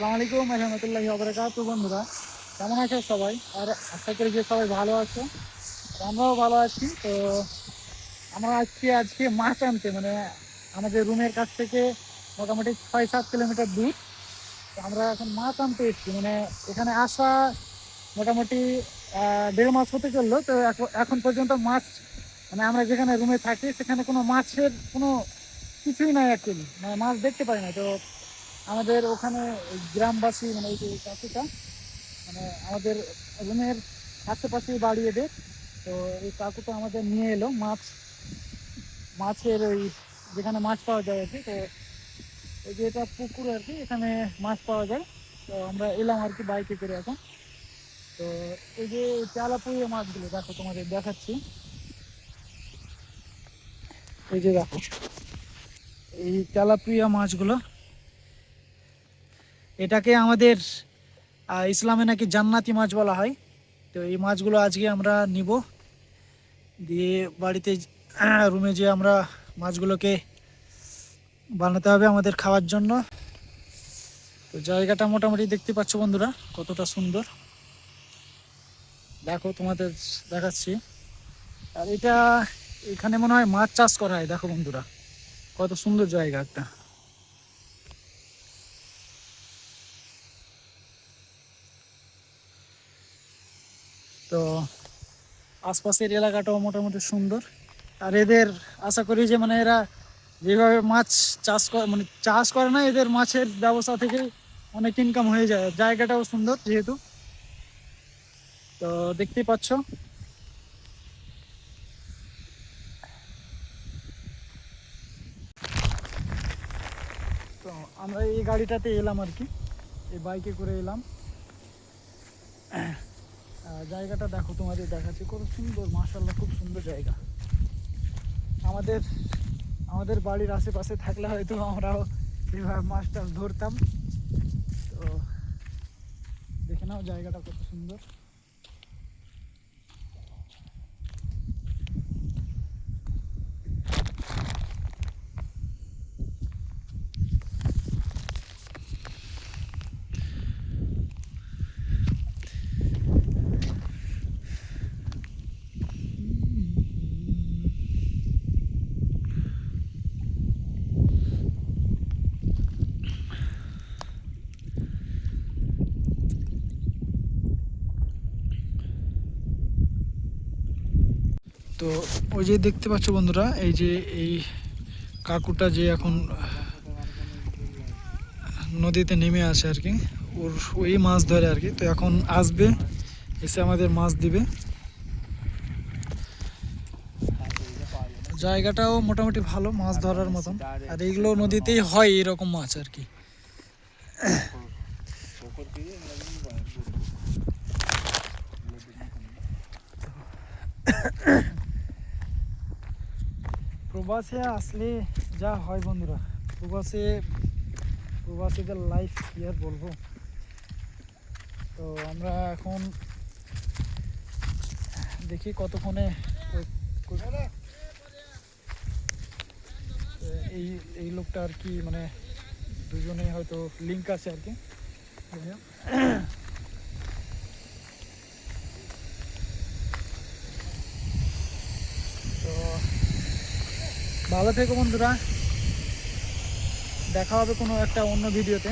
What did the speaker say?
আসসালামু আলাইকুম রহমতুল্লাহি অবরাকাত বন্ধুরা। কেমন আছো সবাই? আর আশা করি যে সবাই ভালো আছো। আমরাও ভালো আছি। তো আমরা আজকে আজকে মাছ আনতে মানে আমাদের রুমের কাছ থেকে মোটামুটি ছয় সাত কিলোমিটার দূর। তো আমরা এখন মাছ আনতে এসেছি। মানে এখানে আসা মোটামুটি দেড় মাস হতে চলল। তো এখন- এখন পর্যন্ত মাছ মানে আমরা যেখানে রুমে থাকি, সেখানে কোনো মাছের কোনো কিছুই নাই অ্যাকচুয়ালি মানে মাছ দেখতে পাই না। তো আমাদের ওখানে গ্রামবাসী মানে ওই যে কাকুটা মানে আমাদের রুমের আশেপাশেই বাড়ি এদের। তো এই কাকুটা আমাদের নিয়ে এলো মাছ, মাছের ওই যেখানে মাছ পাওয়া যায় আর কি, তো এই যে এটা পুকুর আর কি, এখানে মাছ পাওয়া যায়। তো আমরা এলাম আর কি বাইকে করে এখন। তো এই যে চালাপুইয়ে মাছগুলো, দেখো তোমাদের দেখাচ্ছি। এই যে দেখো, এই তেলাপিয়া মাছগুলো। এটাকে আমাদের ইসলামে নাকি জান্নাতি মাছ বলা হয়। তো এই মাছগুলো আজকে আমরা নিব। দিয়ে বাড়িতে, রুমে যে আমরা মাছগুলোকে বানাতে হবে আমাদের খাওয়ার জন্য। তো জায়গাটা মোটামুটি দেখতে পাচ্ছ বন্ধুরা, কতটা সুন্দর। দেখো তোমাদের দেখাচ্ছি। আর এটা এখানে মনে হয় মাছ চাষ করা হয়। দেখো বন্ধুরা, কত সুন্দর জায়গা একটা। তো আশপাশের এলাকাটাও মোটামুটি সুন্দর। আর এদের আশা করি যে মানে এরা যেভাবে মাছ চাষ করে মানে চাষ করে না, এদের মাছের ব্যবসা থেকে অনেক ইনকাম হয়ে যায়। জায়গাটাও সুন্দর যেহেতু। তো দেখতেই পাচ্ছ। তো আমরা এই গাড়িটাতে এলাম আর কি। এই বাইকে করে এলাম। জায়গাটা দেখো, তোমাদের দেখাচ্ছি। কত সুন্দর মাসাল্লাহ খুব সুন্দর জায়গা। আমাদের আমাদের বাড়ির আশেপাশে থাকলে হয়তো আমরাও এইভাবে মাছ টাছ ধরতাম। তো দেখে নাও জায়গাটা কত সুন্দর। তো ওই যে দেখতে পাচ্ছ বন্ধুরা, এই যে এই কাকুটা যে এখন নদীতে নেমে আসে আর কি, ওর ওই মাছ ধরে আর কি। তো এখন আসবে, এসে আমাদের মাছ দিবে। জায়গাটাও মোটামুটি ভালো, মাছ ধরার মতন। আর এইগুলো নদীতেই হয় এরকম মাছ আর কি। প্রবাসে আসলে যা হয় বন্ধুরা, প্রবাসে প্রবাসীদের লাইফ কি আর বলব? তো আমরা এখন দেখি কতক্ষণে এই এই লোকটা আর কি মানে দুজনে হয়তো লিঙ্ক আছে আর কি। ভালো থেকো বন্ধুরা। দেখা হবে কোনো একটা অন্য ভিডিওতে।